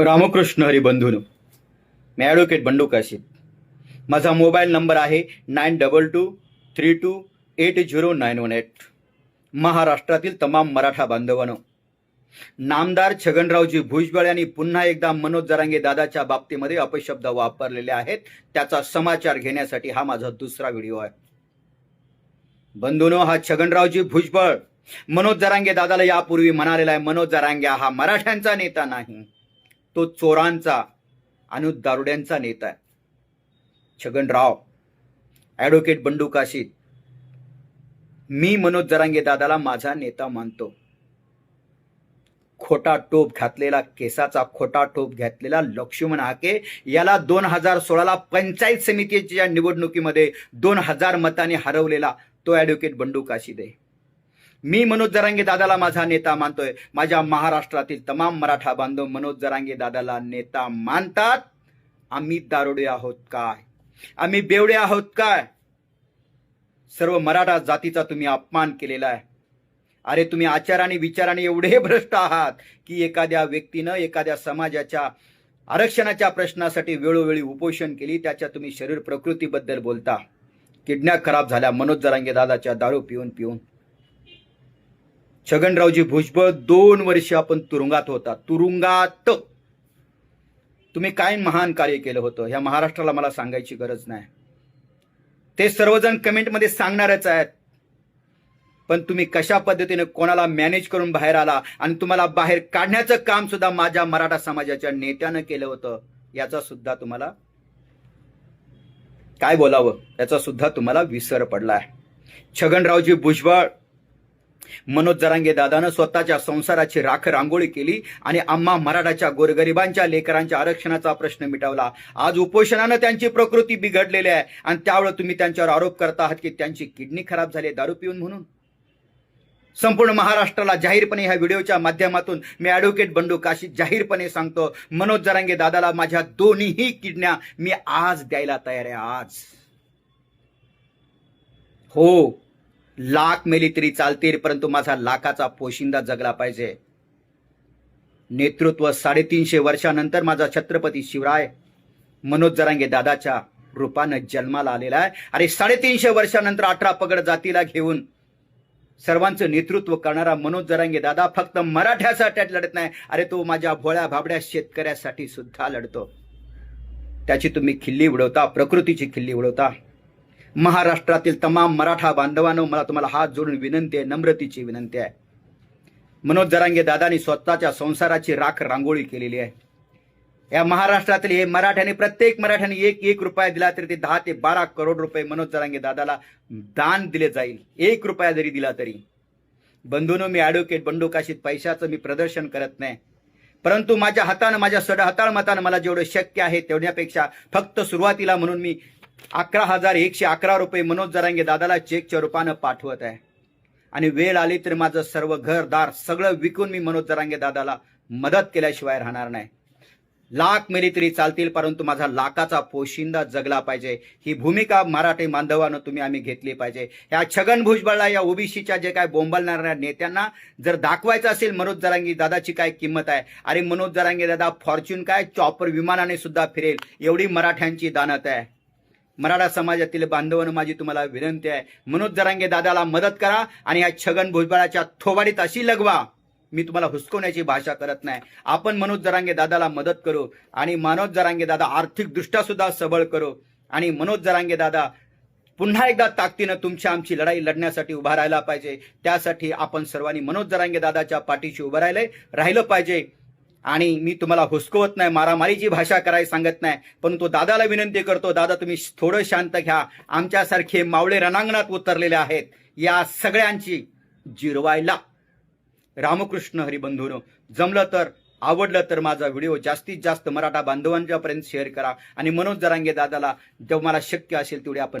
रामकृष्ण हरी बंधून मी ॲडव्होकेट बंडू काशीद. माझा मोबाईल नंबर आहे nine double two three two eight zero nine one eight महाराष्ट्रातील तमाम मराठा बांधवांनो नामदार छगनरावजी भुजबळ यांनी पुन्हा एकदा मनोज जरांगे दादाच्या बाबतीमध्ये अपशब्द वापरलेले आहेत. त्याचा समाचार घेण्यासाठी हा माझा दुसरा व्हिडिओ आहे. बंधूनो हा छगनरावजी भुजबळ मनोज जरांगे दादाला यापूर्वी म्हणालेला आहे मनोज जरांगे हा मराठ्यांचा नेता नाही. तो चोरांचा आणि दारुड्यांचा नेता आहे. छगनराव ॲडव्होकेट बंडू काशीद मी मनोज जरांगे दादाला माझा नेता मानतो. खोटा टोप घातलेला केसाचा खोटा टोप घातलेला लक्ष्मण हाके याला दोन हजार सोळाला पंचायत समितीच्या निवडणुकीमध्ये दोन हजार मताने हरवलेला तो ॲडव्होकेट बंडू काशीद आहे मी मनोज जरांगे दादाला माझा नेता मानतोय. माझ्या महाराष्ट्रातील तमाम मराठा बांधव मनोज जरांगे दादाला नेता मानतात. आम्ही दारुडे आहोत काय? आम्ही बेवडे आहोत काय? सर्व मराठा जातीचा तुम्ही अपमान केलेला आहे. अरे तुम्ही आचाराने विचाराने एवढे भ्रष्ट आहात की एखाद्या व्यक्तीनं एखाद्या समाजाच्या आरक्षणाच्या प्रश्नासाठी वेळोवेळी उपोषण केली त्याच्या तुम्ही शरीर प्रकृतीबद्दल बोलता. किडन्या खराब झाल्या मनोज जरांगे दादाच्या दारू पिऊन पिऊन. छगनरावजी भुजबळ दोन वर्ष आपण तुरुंगात होता. तुरुंगात. तुम्ही काय महान कार्य केलं होतं? ह्या महाराष्ट्राला मला सांगायची गरज नाही. ते सर्वजण कमेंटमध्ये सांगणारच आहेत. पण तुम्ही कशा पद्धतीने कोणाला मॅनेज करून बाहेर आला आणि तुम्हाला बाहेर काढण्याचं काम सुद्धा माझ्या मराठा समाजाच्या नेत्यानं केलं होतं याचा सुद्धा तुम्हाला काय बोलावं? याचा सुद्धा तुम्हाला विसर पडलाय. छगनरावजी भुजबळ मनोज जरांगे दादानं स्वतःच्या संसाराची राख रांगोळी केली आणि आम्हा मराठाच्या गोरगरिबांच्या लेकरांच्या आरक्षणाचा प्रश्न मिटवला. आज उपोषणानं त्यांची प्रकृती बिघडलेली आहे आणि त्यावेळेस तुम्ही त्यांच्यावर आरोप करता आहात की त्यांची किडनी खराब झाली दारू पिऊन म्हणून. संपूर्ण महाराष्ट्राला जाहीरपणे ह्या व्हिडिओच्या माध्यमातून मी ॲडव्होकेट बंडू काशी जाहीरपणे सांगतो मनोज जरांगे दादाला माझ्या दोन्हीही किडन्या मी आज द्यायला तयार आहे आज. हो. लाख मेली तरी चालतील परंतु माझा लाखाचा पोशिंदा जगला पाहिजे. नेतृत्व साडेतीनशे वर्षानंतर माझा छत्रपती शिवराय मनोज जरांगे दादाच्या रूपानं जन्माला आलेला आहे. अरे साडेतीनशे वर्षानंतर अठरा पगड जातीला घेऊन सर्वांचं नेतृत्व करणारा मनोज जरांगे दादा फक्त मराठ्यासाठी लढत नाही. अरे तो माझ्या भोळ्या भाबड्या शेतकऱ्यासाठी सुद्धा लढतो. त्याची तुम्ही खिल्ली उडवता प्रकृतीची खिल्ली उडवता. महाराष्ट्रातील तमाम मराठा बांधवांनो मला तुम्हाला हात जोडून विनंती आहे नम्रतेची विनंती आहे. मनोज जरांगे दादानी स्वतःच्या संसाराची राख रांगोळी केलेली आहे. या महाराष्ट्रातील हे मराठ्याने प्रत्येक मराठ्याने एक एक रुपया दिला तरी ते दहा ते बारा करोड रुपये मनोज जरांगे दादाला दान दिले जाईल. एक रुपया जरी दिला तरी. बंधूनो मी ॲडव्होकेट बंडू काशीत पैशाचं मी प्रदर्शन करत नाही. परंतु माझ्या हातानं माझ्या सड हाताळ मतानं मला जेवढं शक्य आहे तेवढ्यापेक्षा फक्त सुरुवातीला म्हणून मी अकरा हजार एकशे अकरा रुपये मनोज जरांगे दादाला चेकच्या रूपानं पाठवत आहे. आणि वेळ आली तर माझं सर्व घरदार सगळं विकून मी मनोज जरांगे दादाला मदत केल्याशिवाय राहणार नाही. लाख मिली तरी चालतील परंतु माझा लाखाचा पोशिंदा जगला पाहिजे. ही भूमिका मराठी बांधवानं तुम्ही आम्ही घेतली पाहिजे. ह्या छगन भुजबळला या ओबीसीच्या जे काय बोंबलणाऱ्या नेत्यांना जर दाखवायचं असेल मनोज जरांगी दादाची काय किंमत आहे अरे मनोज जरांगी दादा फॉर्च्यून काय? चॉपर विमानाने सुद्धा फिरेल. एवढी मराठ्यांची दानत आहे. मराठा समाजातील बांधवांनो माझी तुम्हाला विनंती आहे मनोज जरांगे दादाला मदत करा आणि या छगन भुजबळाच्या थोबाडीत अशी लगवा. मी तुम्हाला हुसकवण्याची भाषा करत नाही. आपण मनोज जरांगे दादाला मदत करू आणि मनोज जरांगे दादा आर्थिकदृष्ट्या सुद्धा सबळ करू आणि मनोज जरांगे दादा पुन्हा एकदा ताकदीनं तुमच्या आमची लढाई लढण्यासाठी उभा राहायला पाहिजे. त्यासाठी आपण सर्वांनी मनोज जरांगे दादाच्या पाठीशी उभं राहिलंय राहिलं पाहिजे. आणि मी तुम्हाला हुसकवत नाही मारामारीची भाषा करायला सांगत नाही पण तो दादाला विनंती करतो दादा तुम्ही थोडं शांत घ्या. आमच्यासारखे मावळे रणांगणात उतरलेले आहेत. या सगळ्यांची जिरवायला. रामकृष्ण हरिबंधून जमलं तर आवडलं तर माझा व्हिडिओ जास्तीत जास्त मराठा बांधवांच्यापर्यंत शेअर करा. आणि मनोज जरांगे दादाला जेव्हा मला शक्य असेल तेवढे आपण